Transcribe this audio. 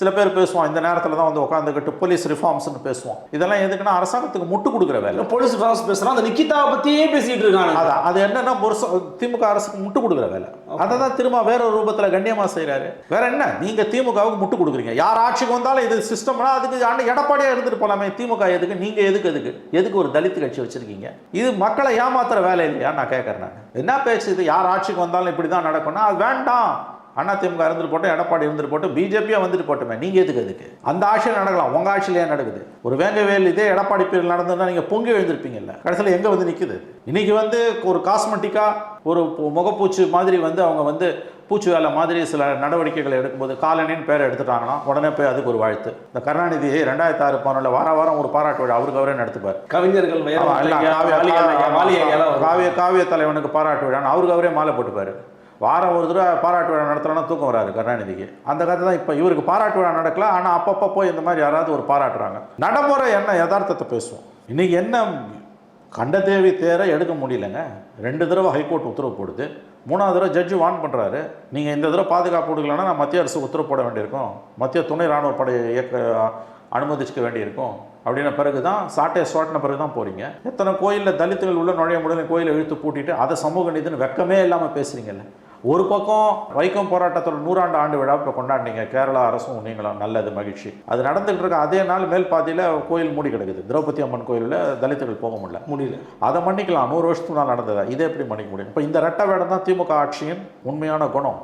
சில பேர் பேசுவோம் இந்த நேரத்தில் தான் வந்து உட்காந்துக்கிட்டு போலீஸ் ரிஃபார்ம்ஸ்னு பேசுவோம் இதெல்லாம் எதுக்குன்னா அரசாங்கத்துக்கு முட்டு கொடுக்குற வேலை. போலீஸ் ஃபார்ம்ஸ் பேசுறான் அந்த நிக்கிதாவை பத்தியே பேசிட்டு இருக்காங்க அதான் அது என்னன்னா திமுக அரசுக்கு முட்டு கொடுக்குற வேலை. அதை தான் திரும்ப வேற ஒரு ரூபத்தில் கண்ணியமா செய்றாரு. வேற என்ன? நீங்க திமுகவுக்கு முட்டு கொடுக்குறீங்க. யார் ஆட்சிக்கு வந்தாலும் இது சிஸ்டம்னா அதுக்கு ஆண்டு எடப்பாடியா இருந்துட்டு போலாமே. திமுக எதுக்கு? நீங்க எதுக்கு எதுக்கு? எதுக்கு ஒரு தலித் கட்சி வச்சிருக்கீங்க? இது மக்களை ஏமாத்துற வேலை இல்லையா நான் கேட்கறேன் என்ன பேச்சு இது? யார் ஆட்சிக்கு வந்தாலும் இப்படி தான் நடக்கும்னா அது வேண்டாம். அண்ணா திமுக இருந்துட்டு போட்டோம் எடப்பாடி இருந்துட்டு போட்டோம் பிஜேபியா வந்துட்டு போட்டுமே. நீங்க எதுக்கு எதுக்கு அந்த ஆட்சியில் நடக்கலாம். உங்க ஆட்சியிலே நடக்குது? ஒரு வேங்கவேல் இதே எடப்பாடி பேரில் நடந்ததுன்னா நீங்க பொங்கி எழுந்திருப்பீங்கல்ல. கடைசியில் எங்க வந்து நிக்குது? இன்னைக்கு வந்து ஒரு காஸ்மெட்டிக்கா ஒரு முகப்பூச்சு மாதிரி வந்து அவங்க வந்து பூச்சி வேலை மாதிரி சில நடவடிக்கைகளை எடுக்கும்போது காலனின்னு பேரை எடுத்துட்டாங்கன்னா உடனே போய் அதுக்கு ஒரு வாழ்த்து. இந்த கருணாநிதி ரெண்டாயிரத்தி ஆறு பதினொன்றில் வார வாரம் ஒரு பாராட்டு விழா அவருக்கு அவரே நடத்துப்பார். கவிஞர்கள். காவிய காவிய தலைவனுக்கு பாராட்டு விழான்னு அவருக்கு அவரே மாலை போட்டுப்பாரு. வாரம் ஒரு தடவை பாராட்டு விழா நடத்துகிறோன்னா தூக்கம் வராது கருணாநிதிக்கு. அந்த கதை தான் இப்போ இவருக்கு பாராட்டு விழா நடக்கல ஆனால் அப்பப்போ போய் இந்த மாதிரி யாராவது ஒரு பாராட்டுறாங்க. நடைமுறை என்ன? யதார்த்தத்தை பேசுவோம். இன்றைக்கி என்ன கண்டதேவி தேரை எடுக்க முடியலங்க. ரெண்டு தடவை ஹைகோர்ட் உத்தரவு போடுது. மூணாவது தடவை ஜட்ஜு வான் பண்ணுறாரு நீங்கள் இந்த தடவை பாதுகாப்பு கொடுக்கலன்னா நான் மத்திய அரசு உத்தரவு போட வேண்டியிருக்கும். மத்திய துணை இராணுவ படை இயக்க அனுமதிச்சுக்க வேண்டியிருக்கும். அப்படின்ன பிறகு தான் சாட்டை சோட்டின பிறகு தான் போகிறீங்க எத்தனை கோயிலில் தலித்துகள் உள்ள நுழைய முடியல கோயிலை இழுத்து பூட்டிட்டு அதை சமூக நீதினு வெக்கமே இல்லாமல் பேசுகிறீங்கல்ல ஒரு பக்கம் வைக்கம் போராட்டத்தோட நூறாண்டு ஆண்டு விழா இப்போ கொண்டாடினீங்க. கேரளா அரசும் நீங்களும் நல்லது மகிழ்ச்சி. அது நடந்துகிட்டு இருக்க அதே நாள் மேல் பாதியில் கோயில் மூடி கிடக்குது. திரௌபதி அம்மன் கோயிலில் தலித்துகள் போக முடியல. முடியல. அதை மன்னிக்கலாம். நூறு வருஷத்துக்கு முன்னால் நடந்ததா? இதை எப்படி மன்னிக்க முடியும்? இப்போ இந்த ரெட்டை வேடம் தான் திமுக ஆட்சியின் உண்மையான குணம்.